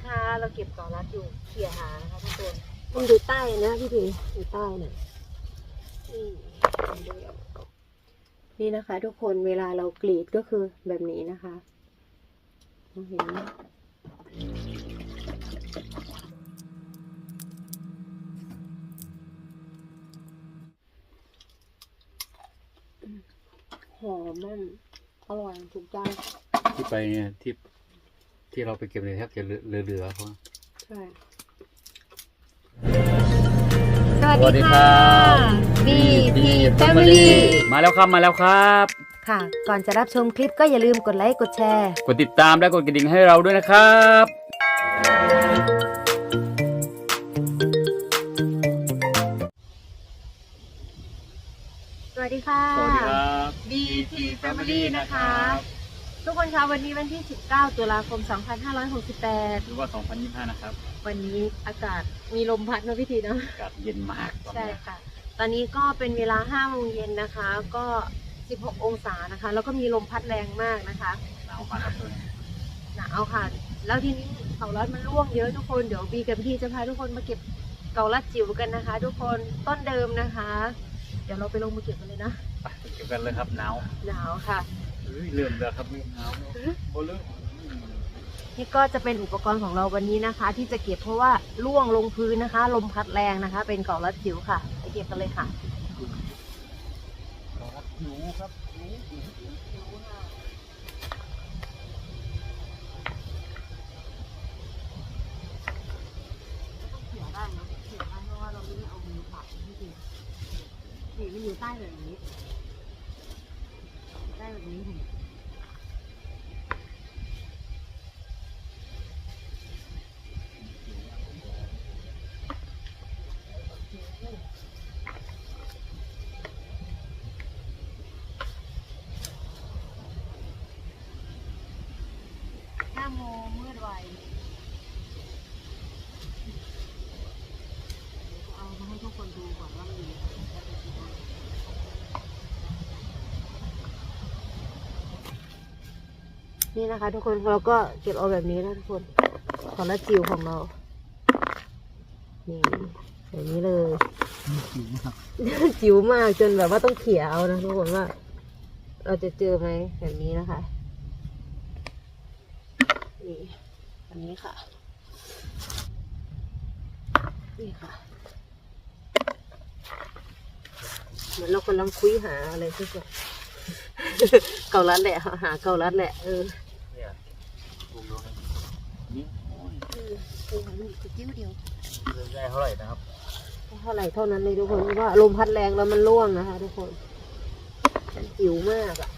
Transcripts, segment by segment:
นะคะ เราเก็บเกาลัดอยู่เขี่ยหานะคะทุกคนมันอยู่ใต้นะพี่พีอยู่ใต้น่ะนี่นี่นะคะ ทุกคนเวลาเรากรีดก็คือแบบนี้นะคะมองเห็นไหมหอมมันอร่อยถูกใจที่ไปเนี่ยที่ ที่เราไปเก็บเลยแทบจะเหลือเหลือๆเพราะใช่สวัสดีครับ BP Family มาแล้วครับมาแล้วครับ ค่ะ ก่อนจะรับชมคลิปก็อย่าลืมกดไลค์ กดแชร์ กดติดตามและกดกระดิ่งให้เราด้วยนะครับ สวัสดีค่ะสวัสดีครับ BP Family นะคะ ทุกคนคะวันนี้วันที่ 19 ตุลาคม 2568 หรือว่า 2025 นะครับ วันนี้อากาศมีลมพัดนะพี่ทีเนาะอากาศเย็นมากตอนใช่นี้ค่ะ ตอนนี้ก็เป็นเวลา5โมงเย็นนะคะ ก็ 16 องศานะคะ แล้วก็มีลมพัดแรงมากนะคะหนาวมากครับตัวนี้หนาวค่ะ แล้วทีนี้เกาลัดมันร่วงเยอะทุกคนเดี๋ยวบีกับพี่จะพาทุกคนมาเก็บเกาลัดจิ๋วกันนะคะ ทุกคนต้นเดิมนะคะ เดี๋ยวเราไปลงมือเก็บกันเลยนะ ไปเก็บกันเลยครับหนาว หนาวค่ะ เฮ้ยเริ่มแล้วครับเริ่มหนาวแล้วโอ้เริ่มนี่ก็จะเป็นอุปกรณ์ของเราวันนี้นะคะ ที่จะเก็บเพราะว่าร่วงลงพื้นนะคะ ลมพัดแรงนะคะ เป็นเกาลัดจิ๋วค่ะไปเก็บกันเลยค่ะหิวครับหิวเขี่ยได้นะเขี่ยได้เพราะว่าเราไม่ได้เอามือปักที่จริงนี่มันอยู่ใต้แบบนี้ใต้ แบบนี้ห้าโมงมืดไวเอามาให้ทุกคนดูก่อนว่ามันมี นี่นะคะ ทุกคนเราก็เก็บเอาแบบนี้นะทุกคนของละจิ๋วของเรา นี่แบบนี้เลย จิ๋วมากจนแบบว่าต้องเขี่ยเอานะทุกคนว่า เราจะเจอไหมแบบนี้นะคะ นี่อันนี้ค่ะ นี่ค่ะ เหมือนเรากำลังคุยหาอะไรสักอย่างเกาลัดแหละหาเกาลัดแหละเออ เนี่ยดูดูนะนี่โอ้ยเออเอนจะจิ้วเดียวเริ่มได้เท่าไหร่นะครับเท่าไหร่เท่านั้นเลยทุกคนเพราะว่าลมพัดแรงแล้วมันร่วงนะคะ ทุกคนมันจิ๋วมากอะ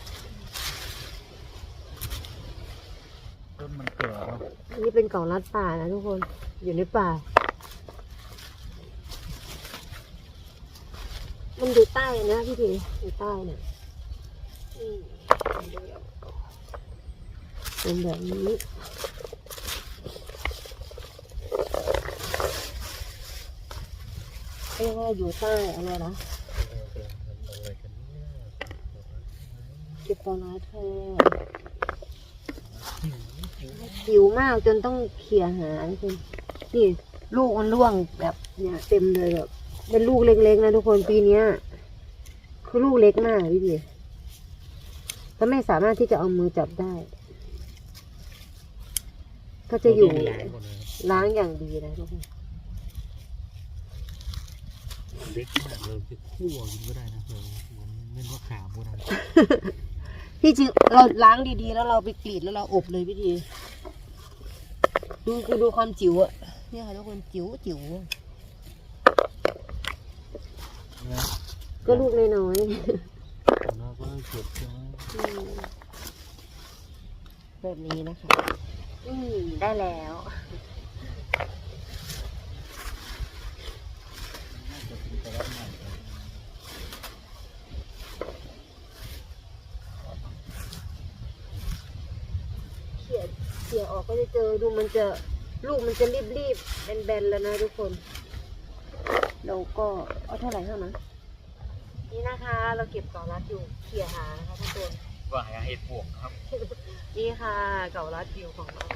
ต้นมันเกลือครับอันนี้เป็นเกาลัดป่านะทุกคนอยู่ในป่า มันอยู่ใต้นะพี่พีอยู่ใต้เนี่ยนี่เป็นแบบนี้เรียกว่าอยู่ใต้อะไรนะเก็บเกาลัดเธอหิวมากจนต้องเขี่ยหาคุณนี่ลูกมันร่วงแบบเนี่ยเต็มเลยแบบเป็นลูกเล็กๆนะทุกคนปีเนี้ย คือลูกเล็กมากพี่ดีก็ไม่สามารถที่จะเอามือจับได้ ก็จะอยู่ล้างอย่างดีนะทุกคนเล็กมากเลยคือคั่วกินก็ได้นะเผื่อเหมือนเล่นว่าขามก็ได้ที่จริงเราล้างดีๆ แล้วเราไปกรีดแล้วเราอบเลยพี่ดี ดูคือดูความจิ๋วอะเนี่ยค่ะทุกคนจิ๋วจิ๋วนะก็ลูกน้อยแล้วก็เก็บใช่ไหมๆอืมแบบนี้นะคะ อืมได้แล้ว เขี่ยเขี่ยออกก็จะเจอดูมันจะลูกมันจะรีบๆแบนๆแล้วนะทุกคน เราก็เอาเท่าไหร่เท่านั้นนี่นะคะ เราเก็บเกาลัดอยู่เขี่ยหานะคะทุกคน ว่าหาเห็ดปวกครับ นี่ค่ะเก่าลัดอยู่ของเรา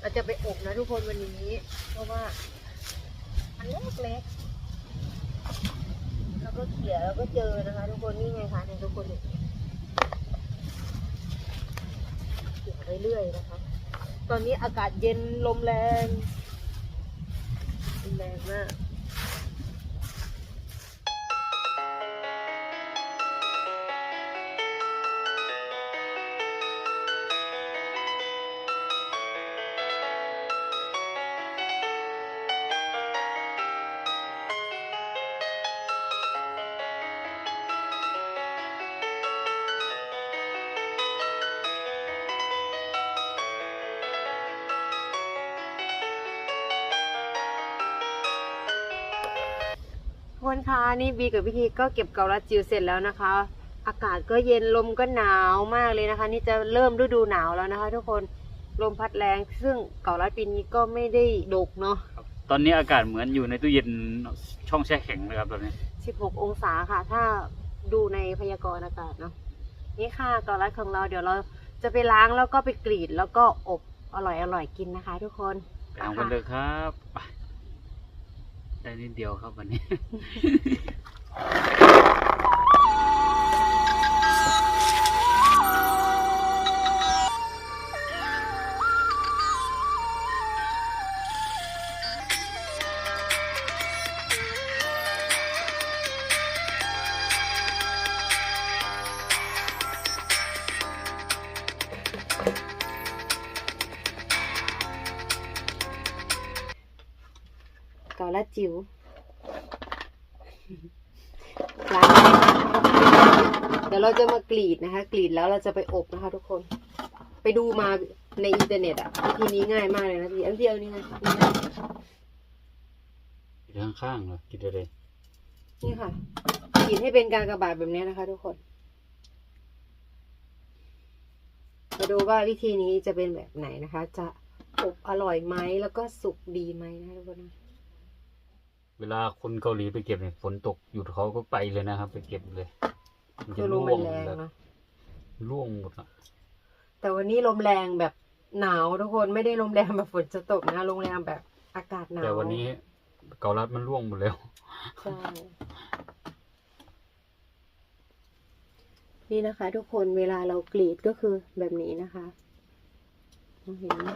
เราจะไปอบนะทุกคนวันนี้ เพราะว่ามันเล็กเล็กๆแล้วก็เขี่ยแล้วก็เจอนะคะ ทุกคนนี่ไงคะเนี่ยทุกคนเนี่ยเขี่ยไปเรื่อยนะคะ ตอนนี้อากาศเย็นลมแรงลมแรงมาก คนคะนี่บีกับพี่ทีก็เก็บเกาลัดจิวเสร็จแล้วนะคะ อากาศก็เย็นลมก็หนาวมากเลยนะคะ นี่จะเริ่มฤดูหนาวแล้วนะคะ ทุกคนลมพัดแรงซึ่งเกาลัดปีนี้ก็ไม่ได้ดกเนาะตอนนี้อากาศเหมือนอยู่ในตู้เย็นช่องแช่แข็งเลยครับตอนนี้ 16 องศาค่ะ ถ้าดูในพยากรณ์อากาศเนาะนี่ค่ะเกาลัดของเราเดี๋ยวเราจะไปล้างแล้วก็ไปกรีดแล้วก็อบอร่อยอร่อยๆกินนะคะ ทุกคนไปทำกันเลยครับ ได้นิดเดียวครับวันนี้ ดี๋ยวเราจะมากรีดนะคะ กรีดแล้วเราจะไปอบนะคะ ทุกคน ไปดูมาในอินเทอร์เน็ตอะวิธีนี้ง่ายมากเลยนะพี่อันเดียวนี่ไงกินข้างๆเหรอกินได้เลยนี่ค่ะกรีดให้เป็นการกระบาดแบบนี้นะคะ ทุกคนมาดูว่าวิธีนี้จะเป็นแบบไหนนะคะ จะอบอร่อยไหมแล้วก็สุกดีไหมนะคะทุกคนนะเวลาคนเกาหลีไปเก็บเนี่ยฝนตกหยุดเขาก็ไปเลยนะครับ ไปเก็บเลย มันคืจะอลมร่วมันงแรงแบบเนาะร่วงหมดอะแต่วันนี้ลมแรงแบบหนาวทุกคนไม่ได้ลมแรงแบบฝนจะตกนะลมแรงแบบอากาศหนาวแต่วันนี้เกาลัดมันร่วงหมดแล้ว ใช่นี่นะคะ ทุกคนเวลาเรากรีดก็คือแบบนี้นะคะมองเห็นไหม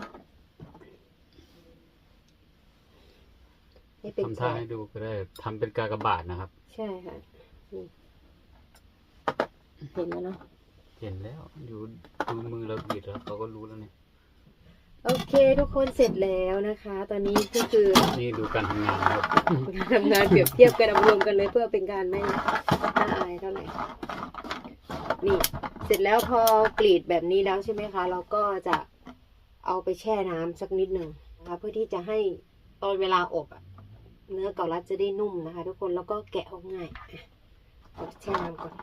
ให้เป็นทำแฉท่ากให้ดูก็ได้ทำเป็นกากบาทนะครับ ใช่ค่ะนี่ เห็นแล้วเนาะเห็นแล้วอยู่ดูมือเราบีดแล้วเขาก็รู้แล้วเนี่ยโอเค ทุกคนเสร็จแล้วนะคะ ตอนนี้ก็คือนี่ดูการทำงานครับการทำงานเปรียบเทียบกันเอารวมกันเลยเพื่อเป็นการไม่น่าอายเท่าไหร่นี่ เสร็จแล้วพอกรีดแบบนี้แล้วใช่ไหมคะ เราก็จะเอาไปแช่น้ำสักนิดหนึ่งนะคะเพื่อที่จะให้ตอนเวลาอบอะเนื้อเกาลัดจะได้นุ่มนะคะ ทุกคนแล้วก็แกะออกง่ายอะเอาแช่น้ำก่อน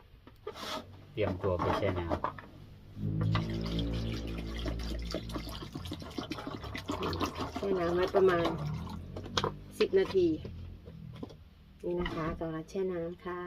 เตรียมตัวไปแช่น้แช่น้ำไว้ประมาณสิบนาที นี่นะคะเกาลังแช่น้ำค่ะ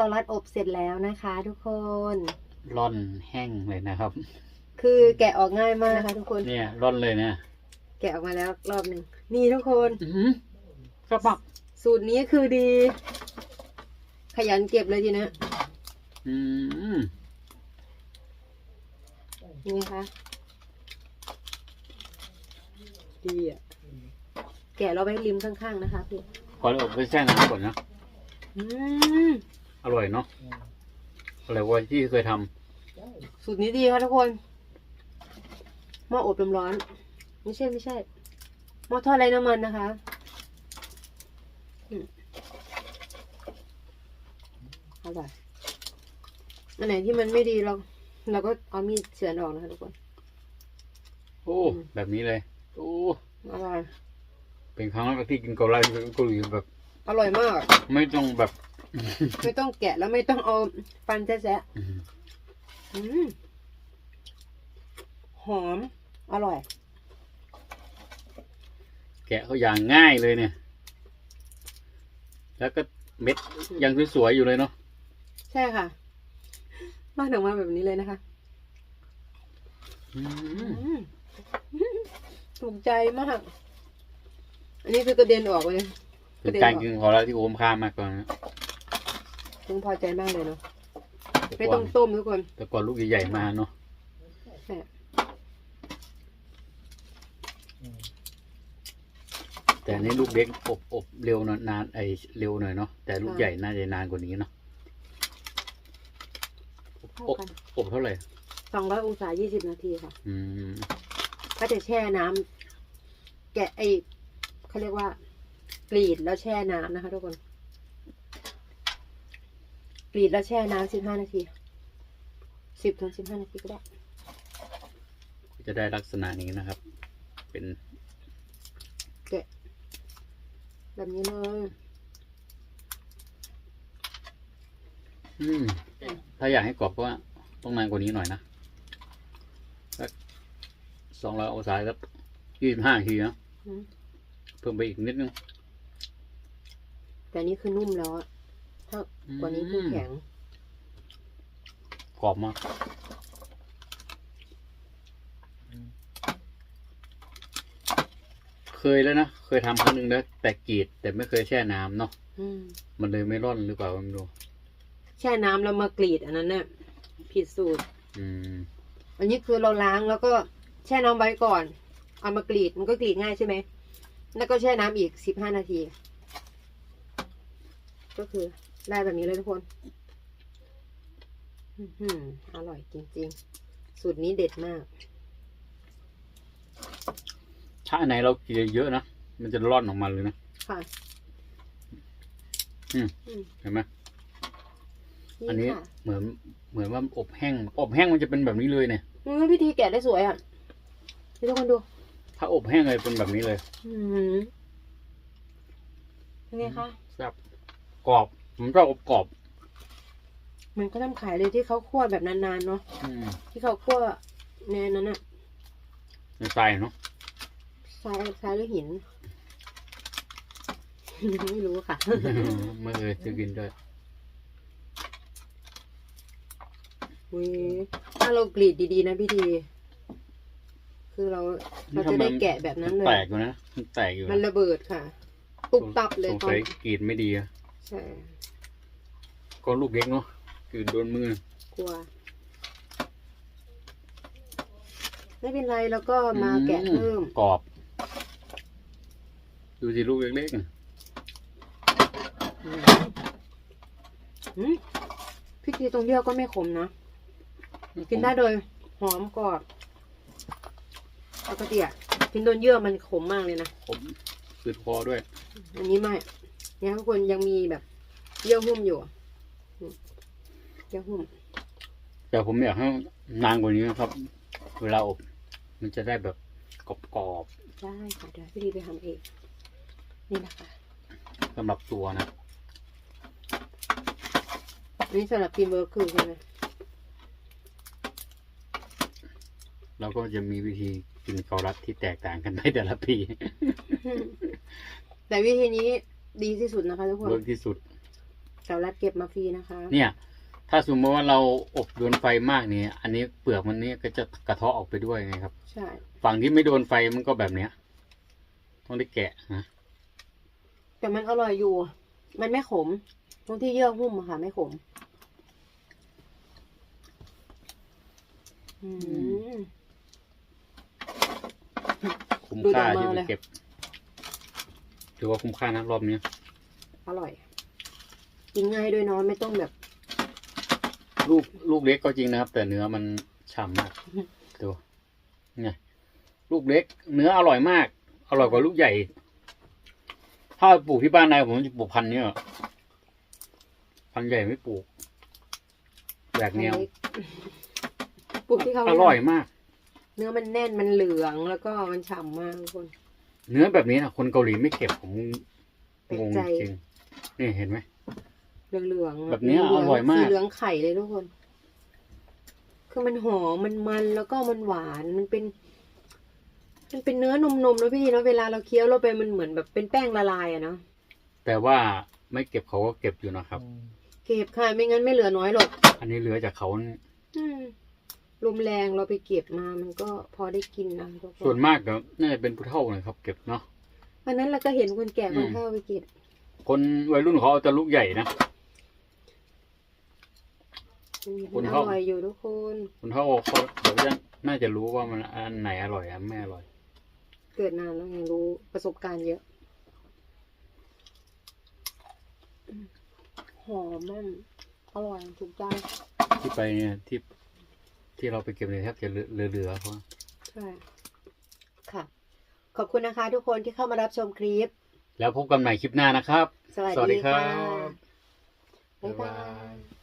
เกาลัดอบเสร็จแล้วนะคะ ทุกคนำร่อนแห้งเลยนะครับ คือแกะออกง่ายมากนะคะทุกคน เนี่ยร่อนเลยเนี่ยแกะออกมาแล้วรอบหนึ่งนี่ทุกคนอื้อหือกระปักสูตรนี้คือดี ขยันเก็บเลยทีนะอืมนี่ไงคะดีอะแกะเราไว้ริมข้างๆนะคะพี่ก่อนอบไปแช่น้ำก่อนนะ อืม อร่อยเนาะอะไรวะที่เคยทำสูตรนี้ดีค่ะทุกคนหม้ออบลมร้อน ไม่ใช่ไม่ใช่หม้อทอดไร้น้ำมันนะคะอืมอร่อยอันไหนที่มันไม่ดีเราเราก็เอามีดเฉือนออกนะคะทุกคน โอ้อืม แบบนี้เลยโอ้อร่อยเป็นครั้งแรกที่กินเกาลัดเกาหลีแบบ อร่อยมาก ไม่ต้องแบบ ไม่ต้องแกะแล้วไม่ต้องเอาฟันแซะอื้อหือๆอืมหอม อร่อย แกะเขาอย่างง่ายเลยเนี่ย แล้วก็เม็ดยังสวยๆอยู่เลยเนาะใช่ค่ะบ้านออกมาแบบนี้เลยนะคะอืมอืมถูกใจมาก อันนี้คือกระเด็นออกเลยเป็นการกินของเราที่โอมค่ามากกว่านะ พึงพอใจมากเลยเนาะแต่ไม่ก่ต้ออนงต้มทุกคน แต่ก่อนลูกใหญ่ๆมาเนาะใช่แต่อันนี้ลูกเล็กอบอบเร็วหน่อยนานไอเร็วหน่อยเนาะแต่ลูกใหญ่น่าจะนานกว่านี้เนาะเท่าอบกันอบเท่าไหร่สองร้อยองศายี่สิบนาทีค่ะอืมก็จะแช่น้ำแกะไอเขาเรียกว่ากรีดแล้วแช่น้ำนะคะทุกคน กรีดแล้วแช่น้ำสิบห้านาทีสิบถึงสิบห้านาทีก็ได้ จะได้ลักษณะนี้นะครับ เป็นแบบนี้เลยอืมถ้าอยากให้กรอบก็ต้องนานกว่านี้หน่อยนะสักสองร้อยองศาสักยี่สิบห้าทีนะอืมเพิ่มไปอีกนิดนึง แต่อันนี้คือนุ่มแล้วอะ ถ้ากว่านี้คือแข็ง กรอบมาก เคยแล้วนะ เคยทำครั้งหนึ่งแล้วแต่กรีด แต่ไม่เคยแช่น้ำเนาะอืม มันเลยไม่ร่อนหรือเปล่าไม่รู้แช่น้ำแล้วมากรีดอันนั้นน่ะผิดสูตร อืม อันนี้คือเราล้างแล้วก็แช่น้ำไว้ก่อน เอามากรีดมันก็กรีดง่ายใช่ไหม แล้วก็แช่น้ำอีกสิบห้านาที ก็คือ ได้แบบนี้เลยทุกคนอื้อหืออร่อยจริง ๆ สูตรนี้เด็ดมาก ถ้าอันไหนเรากรีดเยอะๆนะ มันจะร่อนออกมาเลยนะ ค่ะ อืมอืมเห็นไหมอันนี้นี่ค่ะเหมือนเหมือนว่าอบแห้ง อบแห้งมันจะเป็นแบบนี้เลยเนี่ยอืมวิธีแกะได้สวยอะให้ทุกคนดู ถ้าอบแห้งเลยเป็นแบบนี้เลย อืมเป็นไงคะแซ่บกรอบ ผมชอบอบกรอบมันก็ทำขายเลยที่เขาคั่วแบบนานๆเนาะอืมที่เขาคั่วในนั้นอะในทรายเนาะทรายทรายหรือหิน ไม่รู้ค่ะ ไม่เคยซื้อกินด้วยอุ้ยถ้าเรากรีดดีๆนะพี่ที คือเราเราจะได้แกะแบบนั้นเลแตยกอยู่นะมันแตกอยู่มันนะระเบิดค่ะตุบตับเลยสงตอสันยกรีดไม่ดีอะ ใช่ก็ลูกเล็กเนาะกรีดโดนมือกลัว ไม่เป็นไรแล้วก็มาแกะเพิ่มกรอบ ดูสิลูกเล็กๆอะอืมอืมพี่ทีตรงเยื่อก็ไม่ขมนะ กินได้โดยหอมกรอบปกติอะกินโดนเยื่อมันขมมากเลยนะ ผมสืดคอด้วย อันนี้ไม่ เนี่ยทุกคนยังมีแบบเยื่อหุ้มอยู่อืมเยื่อหุ้ม แต่ผมอยากให้นานกว่านี้นะครับ เวลาอบมันจะได้แบบกรอบได้ค่ะเดี๋ยวพี่ดีไปทำเองนี่นะคะๆสำหรับตัวนะอันนี้สำหรับทีมเวิร์คคือใช่ไหมแล้วก็จะมีวิธีกินเกาลัดที่แตกต่างกันไปแต่ละปี แต่วิธีนี้ ดีที่สุดนะคะทุกคนเวิร์กที่สุดเกาลัดเก็บมาฟรีนะคะ เนี่ย ถ้าสมมติว่าเราอบโดนไฟมากเนี่ย อันนี้เปลือกมันนี่ก็จะกระเทาะออกไปด้วยไงครับ ใช่ ฝั่งที่ไม่โดนไฟมันก็แบบเนี้ย ต้องได้แกะนะแต่มันอร่อยอยู่ มันไม่ขม ตรงที่เยื่อหุ้มอะค่ะ ไม่ขม อืม คุ้มดูค่าดอกที่มาไปเลยเก็บ ถือว่าคุ้มค่านะรอบนี้อร่อย กินง่ายด้วยเนาะไม่ต้องแบบ ลูกลูกเล็กก็จริงนะครับ แต่เนื้อมันฉ่ำมากดูไงลูกเล็ก เนื้ออร่อยมาก อร่อยกว่าลูกใหญ่ ถ้าปลูกที่บ้านนายผมจะปลูกพันธุ์เนี้ยพันธุ์ใหญ่ไม่ปลูกแหวกแนวปลูกที่เขาอร่อยมาก เนื้อมันแน่นมันเหลืองแล้วก็มันฉ่ำมากทุกคน เนื้อแบบนี้นะคนเกาหลีไม่เก็บผมแปลงกงใจจริงนี่เห็นไหมเหลืองๆแบบเนี้ยหลืงๆอร่อยมากสีเหลืองไข่เลยทุกคน คือมันหอมมันมันแล้วก็มันหวานมันเป็น มันเป็นเนื้อนมๆนะพี่เนาะเวลาเราเคี้ยวเราไปมันเหมือนแบบเป็นแป้งละลายอะเนาะแต่ว่าไม่เก็บเขาก็เก็บอยู่นะครับ เก็บค่ะไม่งั้นไม่เหลือน้อยหรอกอันนี้เหลือจากเขาอืม ลมแรงเราไปเก็บมามันก็พอได้กินนะทุกคส่วนนมากก็น่าจะเป็นผู้เฒ่านะครับ เก็บเนาะวันนั้นเราก็เห็นคนแก่อืคนมเฒ่าไปเก็บ คนวัยรุ่นเขาเอาแต่ลูกใหญ่นะอืมคนมันอเฒ่า ร่อยอยู่ทุกคนคนเฒ่าเขาเขาจะน่าจะรู้ว่ามันอันไหนอร่อยอันไม่อร่อย เกิดนานแล้วยังรู้ประสบการณ์เยอะอืมหอมมันอร่อยถูกใจที่ไปเนี่ยที่ ที่เราไปเก็บเนี่ยแทบจะเหลือเหลือๆเพราะใช่ค่ะ ขอบคุณนะคะทุกคนที่เข้ามารับชมคลิป แล้วพบกันใหม่คลิปหน้านะครับ สวัสสวัสดีดีครัค่ะบบ๊ายบาบ๊ายบายย